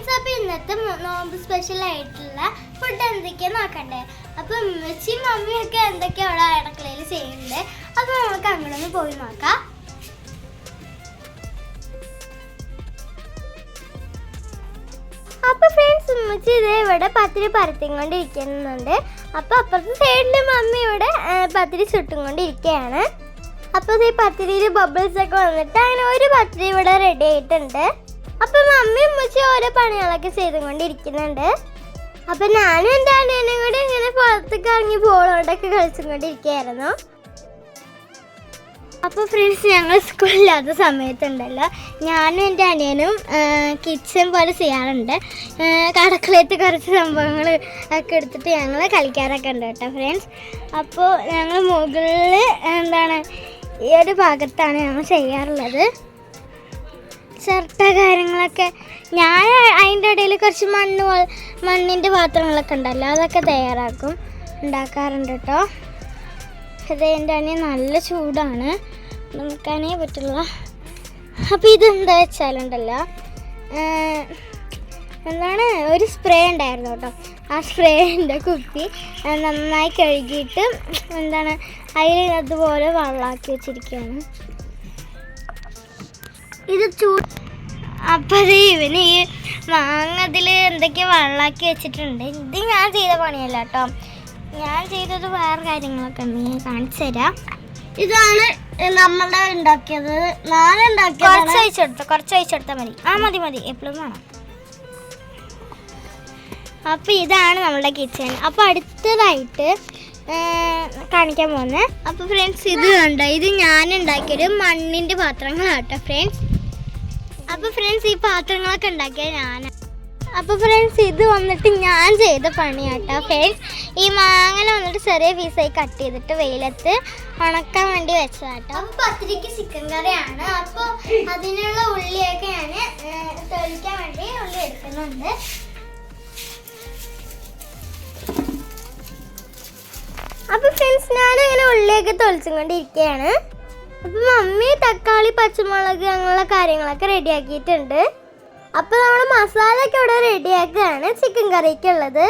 Friends അപ്പം ഇന്നത്തെ നോമ്പ് സ്പെഷ്യൽ ആയിട്ടുള്ള ഫുഡ് എന്തൊക്കെയാ നോക്കണ്ടേ? അപ്പോൾ ഉമ്മച്ചിയും മമ്മിയൊക്കെ ഒക്കെ എന്തൊക്കെയാ അവിടെ അടുക്കളയിൽ ചെയ്യുന്നത്? അപ്പോൾ നമുക്ക് അങ്ങോട്ടൊന്ന് പോയി നോക്കാം. അപ്പൊ ഫ്രണ്ട്സ് ഉമ്മച്ചി ഇത് ഇവിടെ പത്തിരി പരത്തിക്കൊണ്ടിരിക്കുന്നുണ്ട്. അപ്പൊ അപ്പുറത്തെ സൈഡിൽ മമ്മി ഇവിടെ പത്തിരി ചുട്ടും കൊണ്ടിരിക്കുകയാണ് അപ്പോൾ ഈ പത്തിരിയിൽ ബബിൾസ് ഒക്കെ വന്നിട്ട് അങ്ങനെ ഒരു പത്തിരി ഇവിടെ റെഡി ആയിട്ടുണ്ട്. അപ്പൊ മമ്മി ഉമ്മച്ചി ഓരോ പണികളൊക്കെ ചെയ്തുകൊണ്ടിരിക്കുന്നുണ്ട്. അപ്പൊ ഞാനും എന്റെ അനിയനും കൂടി ഇങ്ങനെ പുറത്തേക്ക് ഇറങ്ങി ബോളോടൊക്കെ കളിച്ചുകൊണ്ടിരിക്കുകയായിരുന്നു. അപ്പോൾ ഫ്രണ്ട്സ് ഞങ്ങൾ സ്കൂളില്ലാത്ത സമയത്തുണ്ടല്ലോ. ഞാനും എന്റെ അനിയനും കിച്ചൺ പോലെ ചെയ്യാറുണ്ട്. കടക്കളയത്ത് കുറച്ച് സംഭവങ്ങൾ ഒക്കെ എടുത്തിട്ട് ഞങ്ങൾ കളിക്കാറൊക്കെ ഉണ്ട് കേട്ടോ ഫ്രണ്ട്സ് അപ്പോൾ ഞങ്ങൾ മുകളിൽ എന്താണ് ഈ ഒരു ഭാഗത്താണ് ഞങ്ങൾ ചെയ്യാറുള്ളത്. ചിരട്ട കാര്യങ്ങളൊക്കെ. ഞാൻ അതിന്റെ ഇടയിൽ കുറച്ച് മണ്ണ് മണ്ണിന്റെ പാത്രങ്ങളൊക്കെ ഉണ്ടല്ലോ അതൊക്കെ തയ്യാറാക്കും. ഉണ്ടാക്കാറുണ്ട് കേട്ടോ ഇത് എന്റെ അനിയ നല്ല ചൂടാണ്. നമുക്കാനേ പറ്റില്ല അപ്പോൾ ഇതെന്താ വെച്ചാലുണ്ടല്ലോ എന്താണ് ഒരു സ്പ്രേ ഉണ്ടായിരുന്നു കേട്ടോ ആ സ്പ്രേന്റെ കുപ്പി നന്നായി കഴുകിയിട്ട് എന്താണ് അതിൽ അതുപോലെ വെള്ളമാക്കി വെച്ചിരിക്കുകയാണ്. ഇത് ചൂ അപ്പം ഇവന് ഈ മാങ്ങ അതിൽ എന്തൊക്കെയോ വെള്ളമാക്കി വെച്ചിട്ടുണ്ട്. ഇത് ഞാൻ ചെയ്ത പണിയല്ല കേട്ടോ. ഞാൻ ചെയ്തത് വേറെ കാര്യങ്ങളൊക്കെ ഉണ്ട് ഞാൻ കാണിച്ചു തരാം. ഇതാണ് നമ്മളുടെ ഉണ്ടാക്കിയത്. ഞാൻ കുറച്ച് അയച്ചെടുത്ത കുറച്ച് അയച്ചെടുത്താൽ മതി. ആ മതി മതി. എപ്പോഴും വേണം. അപ്പോൾ ഇതാണ് നമ്മളുടെ കിച്ചൺ. അപ്പോൾ അടുത്തതായിട്ട് കാണിക്കാൻ പോകുന്നത് അപ്പോൾ ഫ്രണ്ട്സ് ഇത് കണ്ടോ? ഇത് ഞാൻ ഉണ്ടാക്കിയൊരു മണ്ണിന്റെ പാത്രങ്ങളാട്ടോ ഫ്രണ്ട്സ് അപ്പോൾ ഫ്രണ്ട്സ് ഈ പാത്രങ്ങളൊക്കെ ഉണ്ടാക്കിയ ഞാൻ അപ്പൊ ഫ്രണ്ട്സ് ഇത് വന്നിട്ട് ഞാൻ ചെയ്ത പണിയാട്ടോ. ഫ്രണ്ട്സ് ഈ മാങ്ങല വന്നിട്ട് ചെറിയ പീസായി കട്ട് ചെയ്തിട്ട് വെയിലത്ത് ഉണക്കാൻ വേണ്ടി വെച്ചതാട്ടോ. അപ്പൊ പത്തിരിക്ക് ചിക്കൻ കറിയാണ്. അപ്പോൾ അതിനുള്ള ഉള്ളിയൊക്കെ ഞാൻ തെളിക്കാൻ വേണ്ടി ഉള്ളി എടുക്കുന്നുണ്ട്. അപ്പൊ ഫ്രണ്ട്സ് ഞാനങ്ങനെ ഉള്ളിയൊക്കെ തൊളിച്ചും കൊണ്ടിരിക്കുകയാണ് അപ്പോൾ മമ്മി തക്കാളി പച്ചമുളക് അങ്ങനെയുള്ള കാര്യങ്ങളൊക്കെ റെഡിയാക്കിയിട്ടുണ്ട്. അപ്പോൾ നമ്മൾ മസാലയൊക്കെ ഇവിടെ റെഡിയാക്കുകയാണ്. ചിക്കൻ കറിക്കുള്ളത്.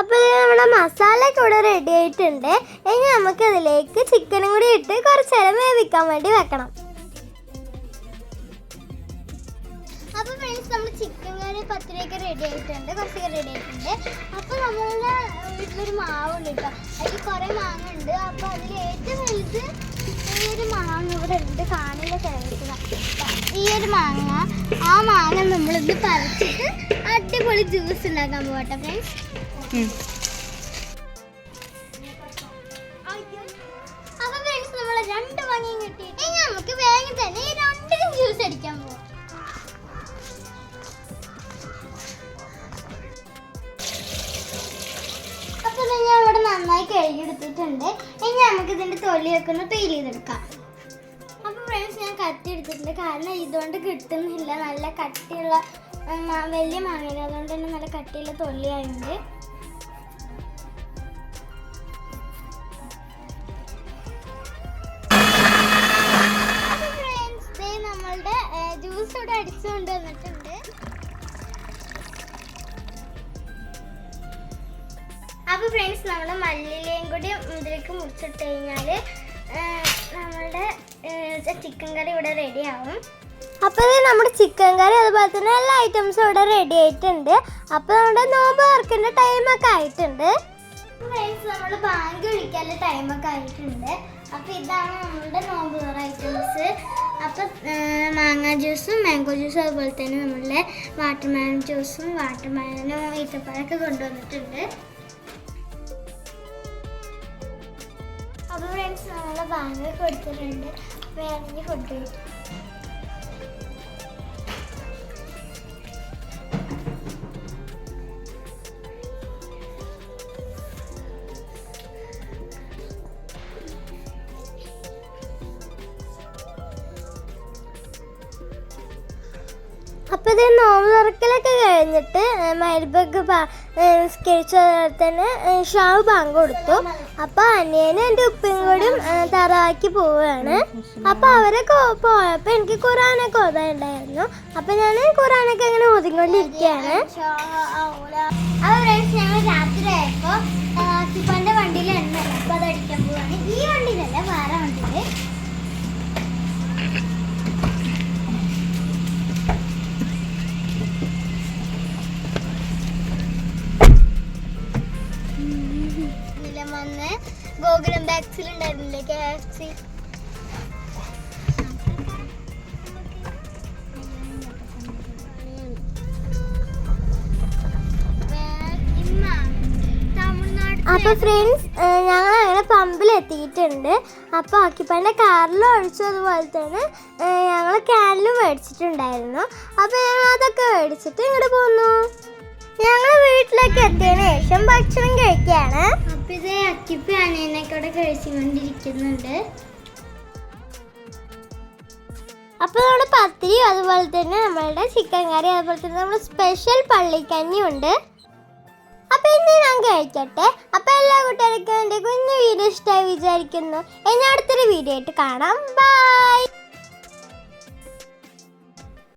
അപ്പോൾ നമ്മുടെ മസാലയൊക്കെ ഇവിടെ റെഡി ആയിട്ടുണ്ട് ഇനി നമുക്ക് ഇതിലേക്ക് ചിക്കനും കൂടി ഇട്ട് കുറച്ച് നേരം വേവിക്കാൻ വേണ്ടി വെക്കണം. ചിക്കൻ കറി പത്തിരിയൊക്കെ റെഡി ആയിട്ടുണ്ട് കുറച്ചൊക്കെ റെഡി ആയിട്ടുണ്ട്. അപ്പോൾ നമ്മളുടെ വീട്ടിലൊരു മാവുണ്ട് കേട്ടോ അതിൽ കുറേ മാങ്ങ ഉണ്ട് അപ്പോൾ അതിൽ ഏറ്റവും വലുത് ഈ ഒരു മാങ്ങ ഇവിടെ ഉണ്ട്. കാണില്ല തിരഞ്ഞെടുക്കുക ഈ ഒരു മാങ്ങ. ആ മാങ്ങ നമ്മളിത് പറിച്ചിട്ട് അടിപൊളി ജ്യൂസ് ഉണ്ടാക്കാൻ പോകട്ടെ ഫ്രണ്ട്സ് അപ്പൊ ഫ്രണ്ട്സ് നമ്മൾ രണ്ട് മാങ്ങയും കിട്ടിയിട്ട് നമുക്ക് വേഗം തന്നെ ഈ രണ്ടിനും ജ്യൂസ് അടിക്കാൻ നന്നായി കഴുകിയെടുത്തിട്ടുണ്ട്. ഇനി നമുക്ക് ഇതിന്റെ തൊലിയൊക്കെ ഒന്ന് പീൽ ചെയ്തെടുക്കാം. അപ്പൊ ഫ്രണ്ട്സ് ഞാൻ കട്ടി എടുത്തിട്ടുണ്ട്. കാരണം ഇതുകൊണ്ട് കിട്ടുന്നില്ല. നല്ല കട്ടിയുള്ള വലിയ മാങ്ങയില്ല അതുകൊണ്ട് തന്നെ നല്ല കട്ടിയുള്ള തൊല്ലിയായുണ്ട് ജ്യൂസ് ഇവിടെ അടിച്ചുകൊണ്ട് വന്നിട്ടുണ്ട്. അപ്പൊ ഫ്രണ്ട്സ് നമ്മൾ മല്ലിയിലയും കൂടി ഇതിലേക്ക് മുറിച്ചിട്ട് കഴിഞ്ഞാൽ നമ്മളുടെ ചിക്കൻ കറി ഇവിടെ റെഡി ആവും. അപ്പോൾ നമ്മുടെ ചിക്കൻ കറി അതുപോലെ തന്നെ എല്ലാ ഐറ്റംസും ഇവിടെ റെഡി ആയിട്ടുണ്ട്. അപ്പോൾ നമ്മുടെ നോമ്പ് തുറക്കേണ്ട ടൈമൊക്കെ ആയിട്ടുണ്ട്. ഫ്രണ്ട്സ് നമ്മൾ ബാങ്ക് വിളിക്കാൻ ടൈമൊക്കെ ആയിട്ടുണ്ട്. അപ്പോൾ ഇതാണ് നമ്മളുടെ നോമ്പ് തുറ ഐറ്റംസ് അപ്പോൾ മാങ്ങ ജ്യൂസും മാംഗോ ജ്യൂസും അതുപോലെ തന്നെ നമ്മളുടെ വാട്ടർമാൻ ജ്യൂസും വാട്ടർമാനും ഈത്തപ്പഴമൊക്കെ കൊണ്ടുവന്നിട്ടുണ്ട്. അപ്പോൾ ഫ്രണ്ട്സ് നമ്മളെ ബാങ്ക് കൊടുത്തിട്ടുണ്ട്. വേണമെങ്കിൽ അപ്പൊ അപ്പോൾ ഇത് നോമ്പ് തുറക്കലൊക്കെ കഴിഞ്ഞിട്ട് മരുബൊക്കെ നിസ്കരിച്ച തന്നെ ഷാവ് ബാങ്ക് കൊടുത്തു അപ്പൊ അനിയനും എന്റെ ഉപ്പയും കൂടി തറാക്കി പോവുകയാണ്. അപ്പൊ അവരൊക്കെ പോയപ്പോ എനിക്ക് ഖുറാനൊക്കെ ഓതാനുണ്ടായിരുന്നു. അപ്പൊ ഞാൻ ഖുറാനൊക്കെ അങ്ങനെ ഓതിക്കൊണ്ടിരിക്കുകയാണ്. വന്ന് ഗോകുലം ബാക്സിൽ ഉണ്ടായിരുന്നില്ലേ കെ എഫ് സി? അപ്പൊ ഫ്രണ്ട്സ് ഞങ്ങൾ അങ്ങനെ പമ്പിൽ എത്തിയിട്ടുണ്ട് അപ്പൊ ആക്കിപ്പാന്റെ കാറിലും ഒഴിച്ചു അതുപോലെ തന്നെ ഞങ്ങൾ ക്യാനിലും മേടിച്ചിട്ടുണ്ടായിരുന്നു. അപ്പൊ ഞങ്ങൾ അതൊക്കെ മേടിച്ചിട്ട് ഇങ്ങോട്ട് പോന്നു. ഞങ്ങൾ വീട്ടിലേക്ക് എത്തിയതിനു ശേഷം ഭക്ഷണം കഴിക്കുകയാണ്. അപ്പൊ ഇത് അക്കിപ്പ അനിയനെ കൂടെ കഴിച്ചുകൊണ്ടിരിക്കുന്നുണ്ട് അപ്പോൾ നമ്മുടെ പത്തിരിയും അതുപോലെ തന്നെ നമ്മളുടെ ചിക്കൻ കറി അതുപോലെ തന്നെ നമ്മുടെ സ്പെഷ്യൽ പള്ളിക്കഞ്ഞി ഉണ്ട്. അപ്പോൾ ഇന്ന് ഞാൻ കഴിക്കട്ടെ. അപ്പോൾ എല്ലാ കുട്ടികൾക്കും എന്റെ കുഞ്ഞു വീഡിയോ ഇഷ്ടമായി വിചാരിക്കുന്നു. ഇനി അടുത്തൊരു വീഡിയോ ആയിട്ട് കാണാം. ബൈ